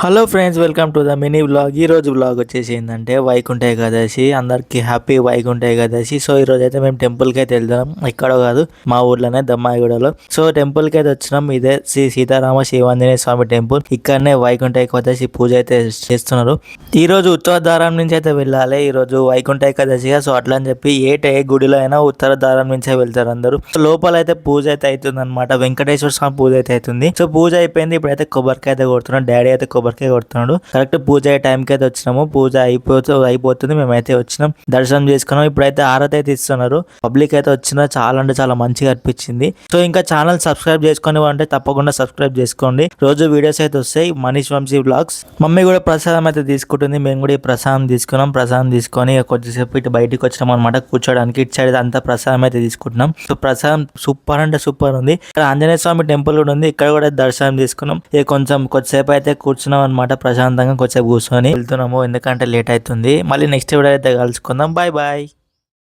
Hello friends welcome to the mini blog ఈ రోజు blog వచ్చేసి ఏంటంటే వైకుంఠ ఏకాదశి. అందరికి హ్యాపీ వైకుంఠ ఏకాదశి. సో ఈ రోజు అయితే మేము టెంపుల్కి అయితే వెళ్తున్నాం. ఎక్కడో కాదు మా ఊర్లోనే దమ్మాయిగూడలో. సో టెంపుల్కి అయితే వచ్చినాం. ఇదే శ్రీ సీతారామ శివాంజనేయ స్వామి టెంపుల్ ఇక్కడనే వైకుంఠ ఏకాదశి పూజ అయితే చేస్తున్నారు. ఈ రోజు ఉత్తరధారం నుంచి అయితే వెళ్ళాలి. ఈ రోజు వైకుంఠ ఏకాదశిగా. సో అట్లా అని చెప్పి ఏ ఏ గుడిలో అయినా ఉత్తరధారం నుంచే వెళ్తారు అందరూ. లోపల అయితే పూజ అయితే అవుతుంది అనమాట వెంకటేశ్వర స్వామి పూజ అయితే అవుతుంది. సో పూజ అయిపోయింది. ఇప్పుడైతే కొబ్బరికాయ అయితే కొడుతున్నాం. డాడీ అయితే కొబ్బరికాయ కొడుతున్నాడు. కరెక్ట్ పూజ అయ్యే టైంకి అయితే వచ్చినాము. పూజ అయిపోతూ అయిపోతుంది. మేమైతే వచ్చినాం. దర్శనం చేసుకున్నాం. ఇప్పుడైతే ఆరతి అయితే ఇస్తున్నారు. పబ్లిక్ అయితే వచ్చినా చాలా అంటే చాలా మంచిగా అనిపించింది. సో ఇంకా ఛానల్ సబ్స్క్రైబ్ చేసుకుని అంటే తప్పకుండా సబ్స్క్రైబ్ చేసుకోండి. రోజు వీడియోస్ అయితే వస్తాయి. మనీష్ వంశీ బ్లాగ్స్ మమ్మీ కూడా ప్రసాదం అయితే తీసుకుంటుంది. మేము కూడా ఈ ప్రసాదం తీసుకున్నాం. ప్రసాదం తీసుకొని కొద్దిసేపు ఇటు బయటికి వచ్చినాం అనమాట కూర్చోడానికి ఇటు సైడ్ అంతా ప్రసాదం అయితే తీసుకుంటున్నాం. సో ప్రసాదం సూపర్ అంటే సూపర్ ఉంది. ఇక్కడ ఆంజనేయ స్వామి టెంపుల్ కూడా ఉంది. ఇక్కడ కూడా దర్శనం తీసుకున్నాం ఇక కొంచెం కొద్దిసేపు అయితే కూర్చున్నాం. అనమాట ప్రశాంతంగా కొంచెం కూర్చొని. వెళ్తున్నాము ఎందుకంటే లేట్ అవుతుంది. మళ్ళీ నెక్స్ట్ వీడియో అయితే కలుసుకుందాం. Bye bye